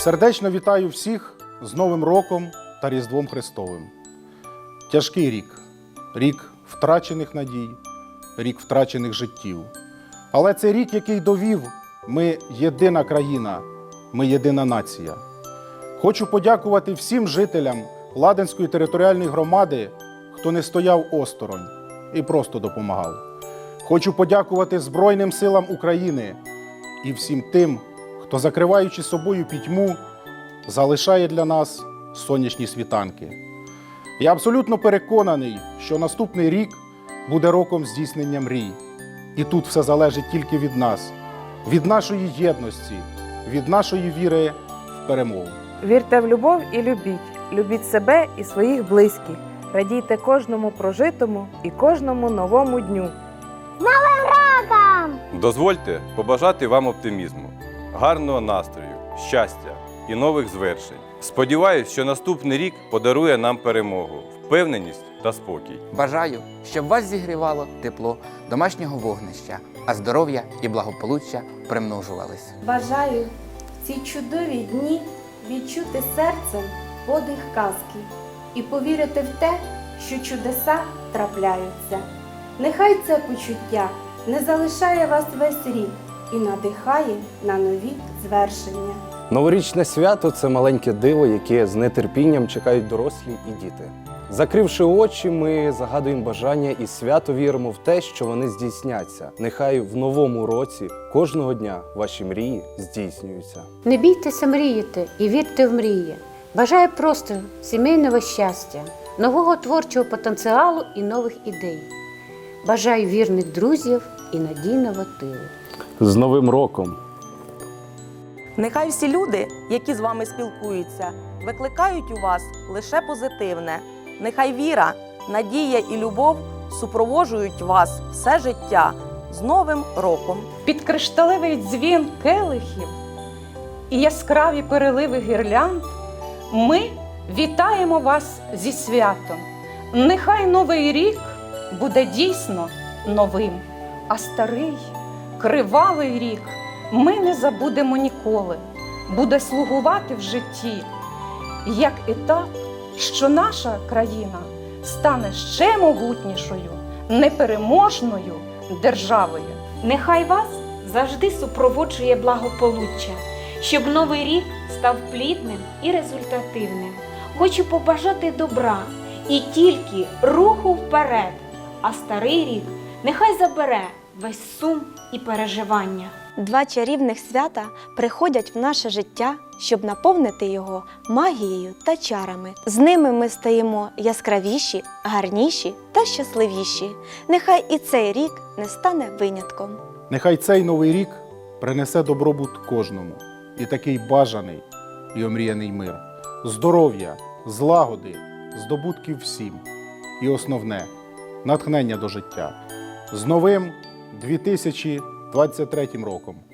Сердечно вітаю всіх з Новим роком та Різдвом Христовим. Тяжкий рік, рік втрачених надій, рік втрачених життів. Але це рік, який довів, ми єдина країна, ми єдина нація. Хочу подякувати всім жителям Ладенської територіальної громади, хто не стояв осторонь і просто допомагав. Хочу подякувати Збройним силам України і всім тим, хто, закриваючи собою пітьму, залишає для нас сонячні світанки. Я абсолютно переконаний, що наступний рік буде роком здійснення мрій. І тут все залежить тільки від нас, від нашої єдності, від нашої віри в перемогу. Вірте в любов і любіть. Любіть себе і своїх близьких. Радійте кожному прожитому і кожному новому дню. Роком! Дозвольте побажати вам оптимізму, гарного настрою, щастя і нових звершень. Сподіваюсь, що наступний рік подарує нам перемогу, впевненість та спокій. Бажаю, щоб вас зігрівало тепло домашнього вогнища, а здоров'я і благополуччя примножувались. Бажаю в ці чудові дні відчути серцем подих казки і повірити в те, що чудеса трапляються. Нехай це почуття не залишає вас весь рік і надихає на нові звершення. Новорічне свято це маленьке диво, яке з нетерпінням чекають дорослі і діти. Закривши очі, ми загадуємо бажання і свято віримо в те, що вони здійсняться. Нехай в новому році кожного дня ваші мрії здійснюються. Не бійтеся мріяти і вірте в мрії. Бажаю просто сімейного щастя, нового творчого потенціалу і нових ідей. Бажаю вірних друзів і надійного тилу. З Новим роком! Нехай всі люди, які з вами спілкуються, викликають у вас лише позитивне. Нехай віра, надія і любов супроводжують вас все життя з Новим роком. під кришталевий дзвін келихів і яскраві переливи гірлянд ми вітаємо вас зі святом. Нехай новий рік буде дійсно новим, а старий, кривавий рік ми не забудемо ніколи. Буде слугувати в житті як етап, що наша країна стане ще могутнішою, непереможною державою. Нехай вас завжди супроводжує благополуччя, щоб новий рік став плідним і результативним. Хочу побажати добра і тільки руху вперед, а старий рік нехай забере весь сум і переживання. Два чарівних свята приходять в наше життя, щоб наповнити його магією та чарами. З ними ми стаємо яскравіші, гарніші та щасливіші. Нехай і цей рік не стане винятком. Нехай цей новий рік принесе добробут кожному і такий бажаний і омріяний мир, здоров'я, злагоди, здобутків всім. І основне натхнення до життя. З новим 2023 роком!